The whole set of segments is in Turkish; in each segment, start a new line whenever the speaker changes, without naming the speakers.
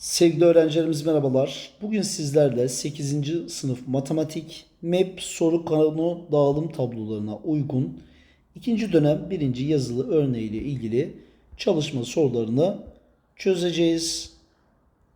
Sevgili öğrencilerimiz merhabalar. Bugün sizlerle 8. sınıf matematik MEP soru konu dağılım tablolarına uygun ikinci dönem birinci yazılı örneğiyle ilgili çalışma sorularını çözeceğiz.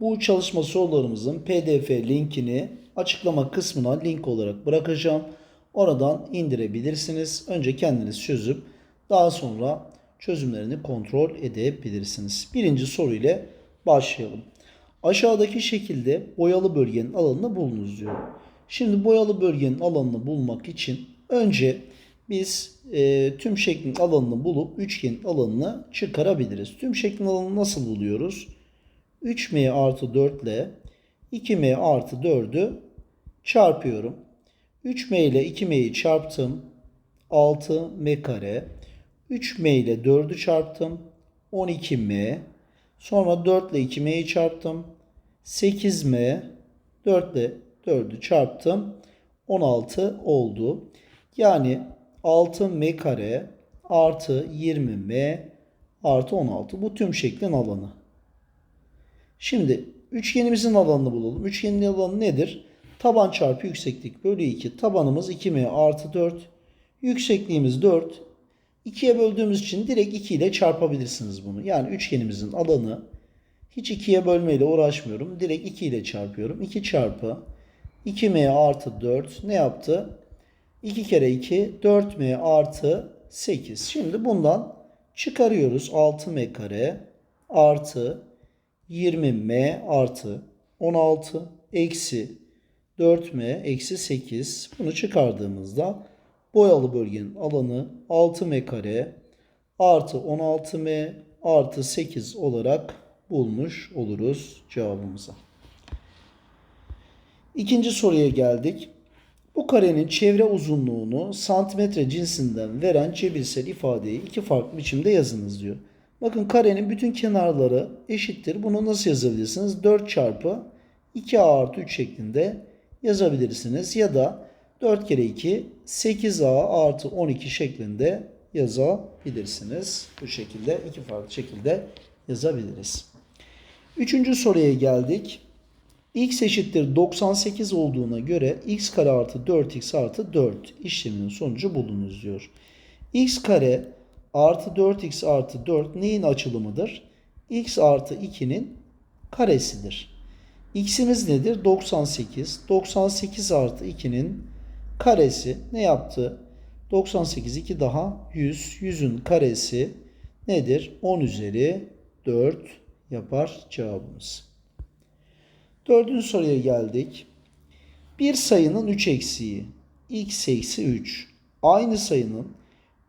Bu çalışma sorularımızın pdf linkini açıklama kısmına link olarak bırakacağım. Oradan indirebilirsiniz. Önce kendiniz çözüp daha sonra çözümlerini kontrol edebilirsiniz. Birinci soru ile başlayalım. Aşağıdaki şekilde boyalı bölgenin alanını bulunuz diyor. Şimdi boyalı bölgenin alanını bulmak için önce biz e, tüm şeklin alanını bulup üçgenin alanını çıkarabiliriz. Tüm şeklin alanını nasıl buluyoruz? 3m artı 4 ile 2m artı 4'ü çarpıyorum. 3m ile 2m'yi çarptım. 6m kare. 3m ile 4'ü çarptım. 12m. Sonra 4 ile 2m'yi çarptım. 8m. 4 ile 4'ü çarptım. 16 oldu. Yani 6m kare artı 20m artı 16. Bu tüm şeklin alanı. Şimdi üçgenimizin alanını bulalım. Üçgenin alanı nedir? Taban çarpı yükseklik bölü 2. Tabanımız 2m artı 4. Yüksekliğimiz 4. 2'ye böldüğümüz için direkt 2 ile çarpabilirsiniz bunu. Yani üçgenimizin alanı hiç 2'ye bölmeyle uğraşmıyorum. Direkt 2 ile çarpıyorum. 2 çarpı 2m artı 4 ne yaptı? 2 kere 2 4m artı 8. Şimdi bundan çıkarıyoruz. 6m kare artı 20m artı 16 eksi 4m eksi 8. Bunu çıkardığımızda boyalı bölgenin alanı 6m kare artı 16m artı 8 olarak bulmuş oluruz cevabımıza. İkinci soruya geldik. Bu karenin çevre uzunluğunu santimetre cinsinden veren cebirsel ifadeyi iki farklı biçimde yazınız diyor. Bakın karenin bütün kenarları eşittir. Bunu nasıl yazabilirsiniz? 4 çarpı 2a artı 3 şeklinde yazabilirsiniz. Ya da 4 kere 2 8a artı 12 şeklinde yazabilirsiniz. Bu şekilde iki farklı şekilde yazabiliriz. Üçüncü soruya geldik. x eşittir 98 olduğuna göre x kare artı 4x artı 4 işleminin sonucu bulunuz diyor. x kare artı 4x artı 4 neyin açılımıdır? x artı 2'nin karesidir. x'imiz nedir? 98. 98 artı 2'nin karesi ne yaptı? 98 2 daha 100. 100'ün karesi nedir? 10 üzeri 4 yapar cevabımız. Dördüncü soruya geldik. Bir sayının 3 eksiği x eksi 3 aynı sayının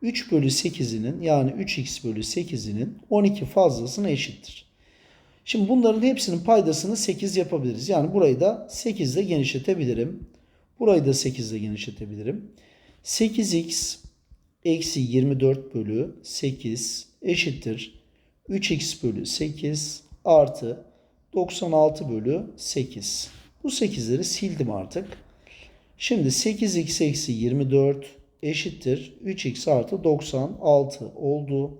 3 bölü 8'inin yani 3x bölü 8'inin 12 fazlasına eşittir. Şimdi bunların hepsinin paydasını 8 yapabiliriz. Yani burayı da 8 ile genişletebilirim. Burayı da 8 ile genişletebilirim. 8x eksi 24 bölü 8 eşittir. 3x bölü 8 artı 96 bölü 8. Bu 8'leri sildim artık. Şimdi 8x eksi 24 eşittir. 3x artı 96 oldu.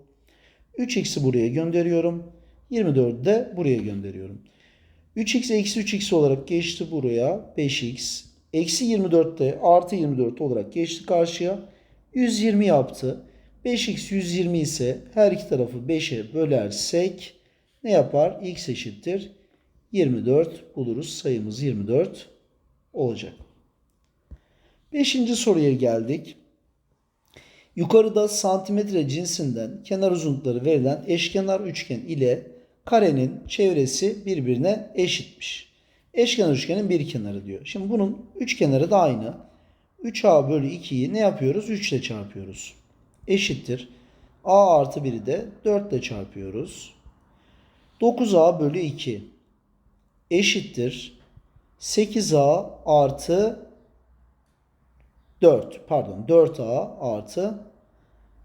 3x'i buraya gönderiyorum. 24'ü de buraya gönderiyorum. 3x eksi 3x olarak geçti buraya. 5x. Eksi 24 de artı 24 olarak geçti karşıya. 120 yaptı. 5x 120 ise her iki tarafı 5'e bölersek ne yapar? x eşittir 24 buluruz. Sayımız 24 olacak. Beşinci soruya geldik. Yukarıda santimetre cinsinden kenar uzunlukları verilen eşkenar üçgen ile karenin çevresi birbirine eşitmiş. Eşkenar üçgenin bir kenarı diyor. Şimdi bunun üç kenarı da aynı. 3a bölü 2'yi ne yapıyoruz? 3 ile çarpıyoruz. Eşittir. a artı 1'i de 4 ile çarpıyoruz. 9a bölü 2 eşittir. 8a artı 4 pardon 4a artı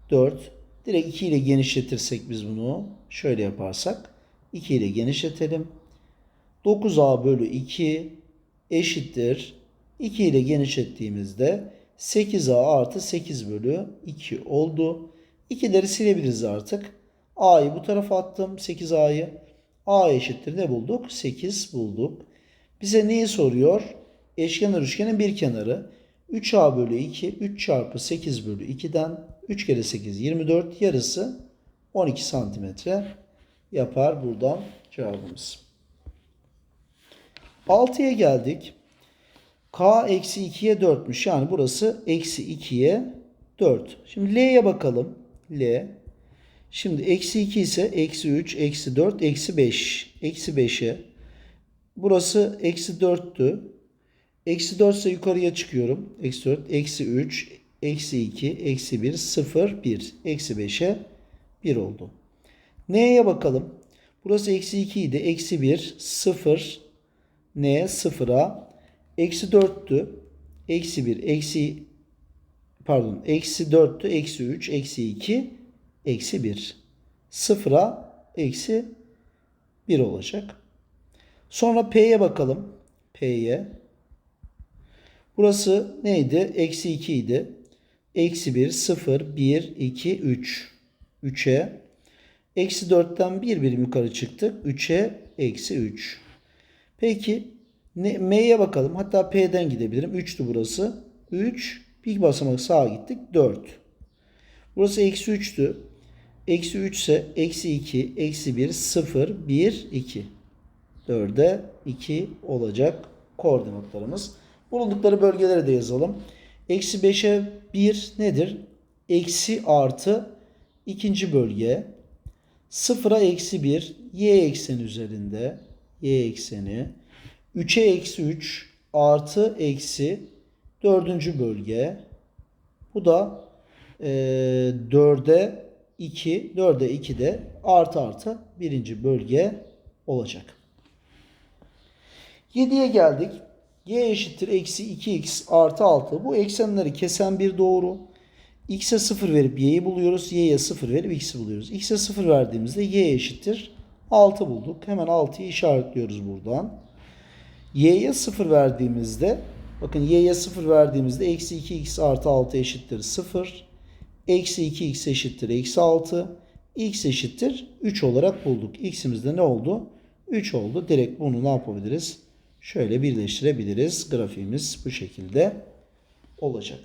4 direkt 2 ile genişletirsek biz bunu şöyle yaparsak 2 ile genişletelim. 9a bölü 2 eşittir. 2 ile genişlettiğimizde 8a artı 8 bölü 2 oldu. 2'leri silebiliriz artık. a'yı bu tarafa attım 8a'yı. A eşittir ne bulduk? 8 bulduk. Bize neyi soruyor? Eşkenar üçgenin bir kenarı. 3A bölü 2, 3 çarpı 8 bölü 2'den 3 kere 8 24 yarısı 12 santimetre yapar buradan cevabımız. 6'ya geldik. K eksi 2'ye 4'müş. Yani burası eksi 2'ye 4. Şimdi L'ye bakalım. L. Şimdi eksi 2 ise eksi 3, eksi 4, eksi 5. Eksi 5'e. Burası eksi 4'tü. Eksi 4 ise yukarıya çıkıyorum. Eksi 4, eksi 3, eksi 2, eksi 1, 0, 1. Eksi 5'e 1 oldu. N'ye bakalım. Burası eksi 2 idi. Eksi 1, 0, N, 0'a. Eksi 4'tü. Eksi 1, eksi pardon eksi 4'tü. Eksi 3, eksi 2, eksi 1. 0'a eksi 1 olacak. Sonra P'ye bakalım. P'ye. Burası neydi? Eksi 2 idi. Eksi 1, 0, 1, 2, 3. 3'e. Eksi 4'ten bir birim yukarı çıktık. 3'e eksi 3. Peki M'ye bakalım. Hatta P'den gidebilirim. 3'tü burası. 3. Bir basamak sağa gittik. 4. Burası eksi 3'tü. Eksi 3 ise eksi 2, eksi 1, 0, 1, 2. 4'e 2 olacak koordinatlarımız. Bulundukları bölgelere de yazalım. Eksi 5'e 1 nedir? Eksi artı ikinci bölge. 0'a eksi 1 y ekseni üzerinde. Y ekseni. 3'e eksi 3 artı eksi dördüncü bölge. Bu da e, 4'e 2, 4'e 2 de artı artı birinci bölge olacak. 7'ye geldik. y eşittir eksi 2x artı 6. Bu eksenleri kesen bir doğru. x'e 0 verip y'yi buluyoruz. y'ye 0 verip x'i buluyoruz. x'e 0 verdiğimizde y eşittir 6 bulduk. Hemen 6'yı işaretliyoruz buradan. Y'ye 0 verdiğimizde bakın y'ye 0 verdiğimizde eksi 2x artı 6 eşittir 0. Eksi 2x eşittir eksi 6. x eşittir 3 olarak bulduk. x'imiz de ne oldu? 3 oldu. Direkt bunu ne yapabiliriz? Şöyle birleştirebiliriz. Grafiğimiz bu şekilde olacak.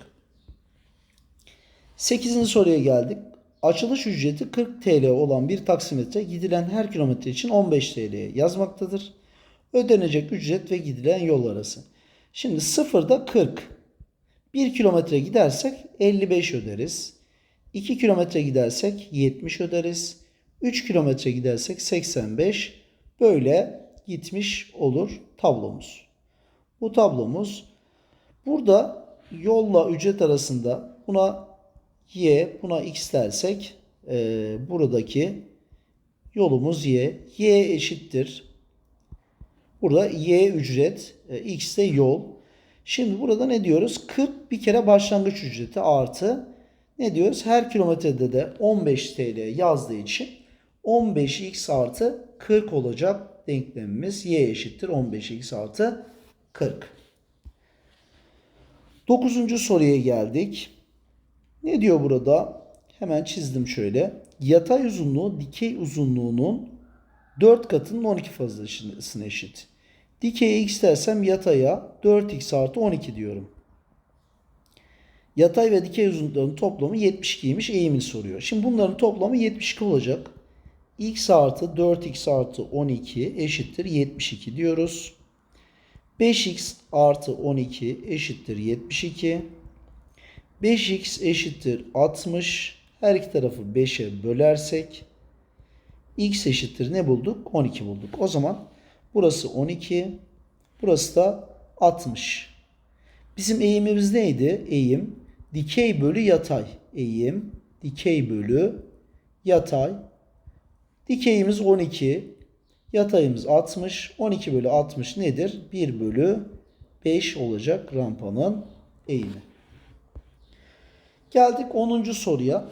8. soruya geldik. Açılış ücreti 40 TL olan bir taksimetre gidilen her kilometre için 15 TL yazmaktadır. Ödenecek ücret ve gidilen yol arası. Şimdi sıfırda 40. 1 kilometre gidersek 55 öderiz. 2 kilometre gidersek 70 öderiz. 3 kilometre gidersek 85. Böyle gitmiş olur tablomuz. Bu tablomuz burada yolla ücret arasında buna y buna x dersek e, buradaki yolumuz y. y eşittir. Burada y ücret e, x de yol. Şimdi burada ne diyoruz? 40 bir kere başlangıç ücreti artı ne diyoruz? Her kilometrede de 15 TL yazdığı için 15x artı 40 olacak denklemimiz. Y eşittir 15x artı 40. Dokuzuncu soruya geldik. Ne diyor burada? Hemen çizdim şöyle. Yatay uzunluğu dikey uzunluğunun 4 katının 12 fazlasına eşit. Dikeye x dersem yataya 4x artı 12 diyorum. Yatay ve dikey uzunluklarının toplamı 72'ymiş eğimini soruyor. Şimdi bunların toplamı 72 olacak. x artı 4x artı 12 eşittir 72 diyoruz. 5x artı 12 eşittir 72. 5x eşittir 60. Her iki tarafı 5'e bölersek x eşittir ne bulduk? 12 bulduk. O zaman burası 12. Burası da 60. Bizim eğimimiz neydi? Eğim dikey bölü yatay. Eğim dikey bölü yatay. Dikeyimiz 12. Yatayımız 60. 12 bölü 60 nedir? 1 bölü 5 olacak rampanın eğimi. Geldik 10. soruya.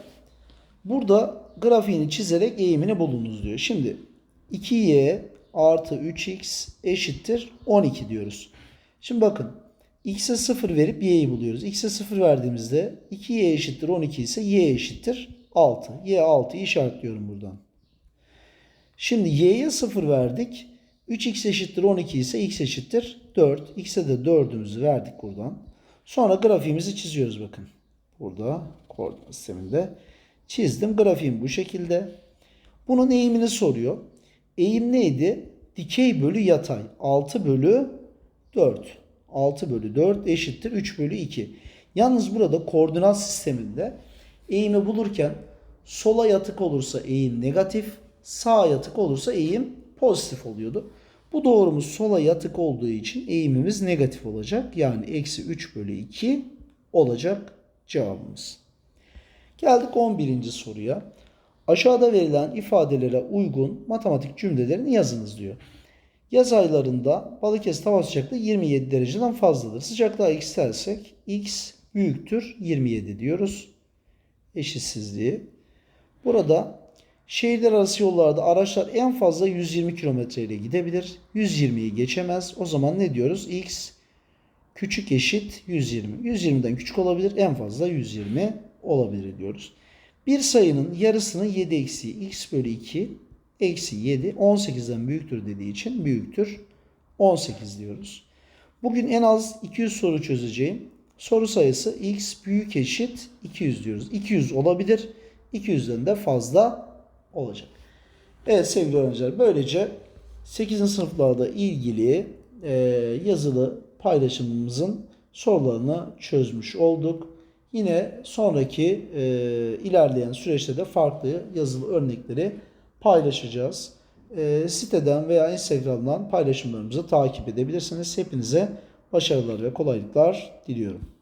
Burada grafiğini çizerek eğimini bulunuz diyor. Şimdi 2y artı 3x eşittir 12 diyoruz. Şimdi bakın x'e 0 verip y'yi buluyoruz. x'e 0 verdiğimizde 2y eşittir 12 ise y eşittir 6. y 6'yı işaretliyorum buradan. Şimdi y'ye 0 verdik. 3x eşittir 12 ise x eşittir 4. x'e de 4'ümüzü verdik buradan. Sonra grafiğimizi çiziyoruz bakın. Burada koordinat sisteminde çizdim. Grafiğim bu şekilde. Bunun eğimini soruyor. Eğim neydi? Dikey bölü yatay. 6 bölü 4. 6 bölü 4 eşittir 3 bölü 2. Yalnız burada koordinat sisteminde eğimi bulurken sola yatık olursa eğim negatif, sağa yatık olursa eğim pozitif oluyordu. Bu doğrumuz sola yatık olduğu için eğimimiz negatif olacak. Yani eksi 3 bölü 2 olacak cevabımız. Geldik 11. soruya. Aşağıda verilen ifadelere uygun matematik cümlelerini yazınız diyor. Yaz aylarında Balıkesir hava sıcaklığı 27 dereceden fazladır. Sıcaklığa x dersek x büyüktür 27 diyoruz. Eşitsizliği. Burada şehirler arası yollarda araçlar en fazla 120 km ile gidebilir. 120'yi geçemez. O zaman ne diyoruz? x küçük eşit 120. 120'den küçük olabilir. En fazla 120 olabilir diyoruz. Bir sayının yarısının 7 eksiği x bölü 2 eksi 7 18'den büyüktür dediği için büyüktür 18 diyoruz. Bugün en az 200 soru çözeceğim. Soru sayısı x büyük eşit 200 diyoruz. 200 olabilir. 200'den de fazla olacak. Evet sevgili öğrenciler böylece 8. sınıflarda ilgili e, yazılı paylaşımımızın sorularını çözmüş olduk. Yine sonraki e, ilerleyen süreçte de farklı yazılı örnekleri paylaşacağız. E, siteden veya Instagram'dan paylaşımlarımızı takip edebilirsiniz. Hepinize başarılar ve kolaylıklar diliyorum.